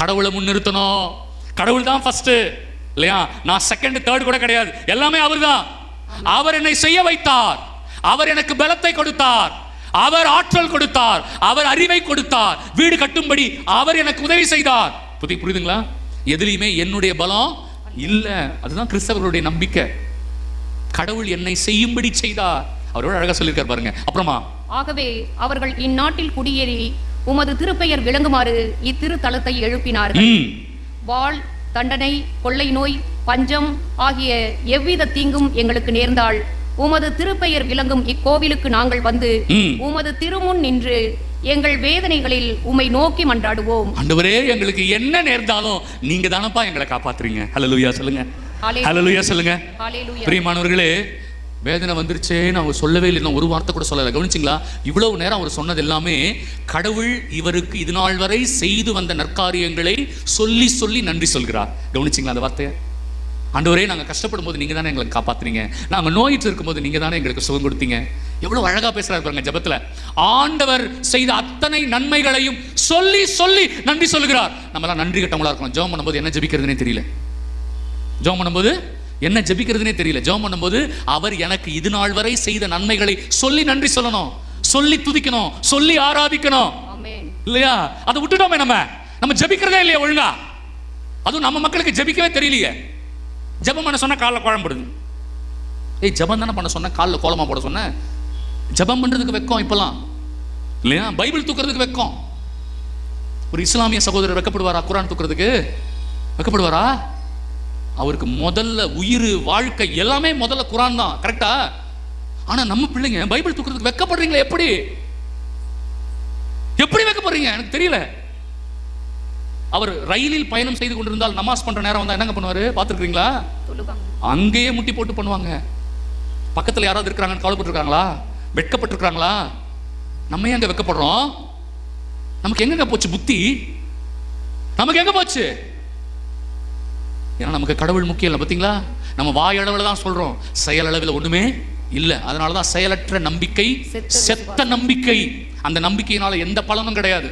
கடவுளை முன்னிறுத்தணும். கடவுள் தான் ஃபர்ஸ்ட் இல்லையா? நான் செகண்ட் தேர்ட் கூட கிடையாது. எல்லாமே அவர் தான் அவர் என்னை செய்ய வைத்தார். அவர் எனக்கு பலத்தை கொடுத்தார். அவர் ஆற்றல் கொடுத்தார். அவர் அறிவை கொடுத்தார். வீடு கட்டும்படி அவர் எனக்கு உதவி செய்தார். புதி புரியுதுங்களா? எதுலையுமே என்னுடைய பலம் இல்ல. அதுதான் கிறிஸ்தவர்களுடைய நம்பிக்கை. கடவுள் என்னை செய்யும்படி செய்தார். அவரோட அழகா சொல்லியிருக்கார் பாருங்க. அப்புறமா. ஆகவே அவர்கள் இந்நாட்டில் குடியேறி உமது திருப்பெயர் விளங்குமாறு இத்திருத்தலத்தை எழுப்பினார்கள் வாள் தண்டனை கொள்ளை நோய் பஞ்சம் ஆகிய எவ்வித தீங்கும் எங்களுக்கு நேர்ந்தால் உமது திருப்பெயர் விளங்கும் இக்கோவிலுக்கு நாங்கள் வந்து. உமது திருமுன் நின்று எங்கள் வேதனைகளில் உம்மை நோக்கி மன்றாடுவோம் ஆண்டவரே எங்களுக்கு என்ன நேர்ந்தாலும் நீங்க தானப்பா எங்களை காப்பாத்துறீங்க ஹalleluya சொல்லுங்க. ஹalleluya சொல்லுங்க. பிரியமானவர்களே வேதனை வந்துருச்சேன்னு அவங்க சொல்லவே இல்லை. ஒரு வார்த்தை கூட சொல்லலை. கவனிச்சிங்களா? இவ்வளவு நேரம் அவர் சொன்னது எல்லாமே கடவுள் இவருக்கு இது நாள் வரை செய்து வந்த நற்காரியங்களை சொல்லி சொல்லி நன்றி சொல்கிறார். கவனிச்சிங்களா அந்த வார்த்தையை? ஆண்டவரே நாங்கள் கஷ்டப்படும் போது நீங்கள் தானே எங்களை காப்பாத்துறீங்க நாங்கள் நோயிட்டு இருக்கும்போது நீங்கள் தானே எங்களுக்கு சுகம் கொடுத்தீங்க. எவ்வளோ அழகாக பேசுகிறாரு பாருங்க ஜெபத்தில். ஆண்டவர் செய்த அத்தனை நன்மைகளையும் சொல்லி சொல்லி நன்றி சொல்கிறார். நம்மளாம் நன்றி கட்டவங்களா இருக்கணும். ஜோம் பண்ணும்போது என்ன ஜெபிக்கிறதுனே தெரியல. ஜோம் பண்ணும்போது என்ன ஜெபிக்கிறதுனே தெரியல. ஜெபம் பண்ணும்போது அவர் எனக்கு இது நாள் வரை செய்த நன்மைகளை சொல்லி நன்றி சொல்லணும். சொல்லி துதிக்கணும். சொல்லி ஆராதிக்கணும். இல்லையா? அதை விட்டுட்டோமே நம்ம. நம்ம ஜெபிக்கிறதே இல்லையா ஒழுங்கா? அதுவும் நம்ம மக்களுக்கு ஜெபிக்கவே தெரியலையே. ஜெபம் பண்ண சொன்னா காலில் குழம்புடுது ஏய் ஜெபம் தானே பண்ண சொன்ன? காலில் கோலமா போட சொன்ன? ஜெபம் பண்றதுக்கு வெக்கம் இப்பெல்லாம். இல்லையா? பைபிள் தூக்குறதுக்கு வெக்கம். ஒரு இஸ்லாமிய சகோதரர் வெக்கப்படுவாரா? குரான் தூக்குறதுக்கு? வெக்கப்படுவாரா? அவருக்கு முதல்ல உயிர் வாழ்க்கை எல்லாமே முதல்ல குரான் தான். கரெக்டா ஆனா நம்ம பிள்ளைங்க பைபிள் தூக்குறதுக்கு வெக்கப்படுறீங்களே எப்படி? எப்படி வைக்கப்படுறீங்க? எனக்கு தெரியல. அவர் ரயிலில் பயணம் செய்து கொண்டிருந்தால் நமாஸ் பண்ற நேரம் வந்தா என்னங்க பண்ணுவாரு? பார்த்துருக்கீங்களா அங்கேயே முட்டி போட்டு பண்ணுவாங்க. பக்கத்துல யாராவது இருக்கிறாங்கன்னு கவலைப்பட்டிருக்காங்களா வெட்கப்பட்டிருக்காங்களா நம்ம ஏன் அங்க வெக்கப்படுறோம்? நமக்கு எங்கங்க போச்சு புத்தி? நமக்கு எங்க போச்சு? ஏன்னா நமக்கு கடவுள் முக்கியம் இல்லை பார்த்தீங்களா? நம்ம வாயளவில் தான் சொல்றோம். செயலளவில் ஒண்ணுமே இல்லை. அதனால தான் செயலற்ற நம்பிக்கை. செத்த நம்பிக்கை. அந்த நம்பிக்கையினால எந்த பலனும் கிடையாது.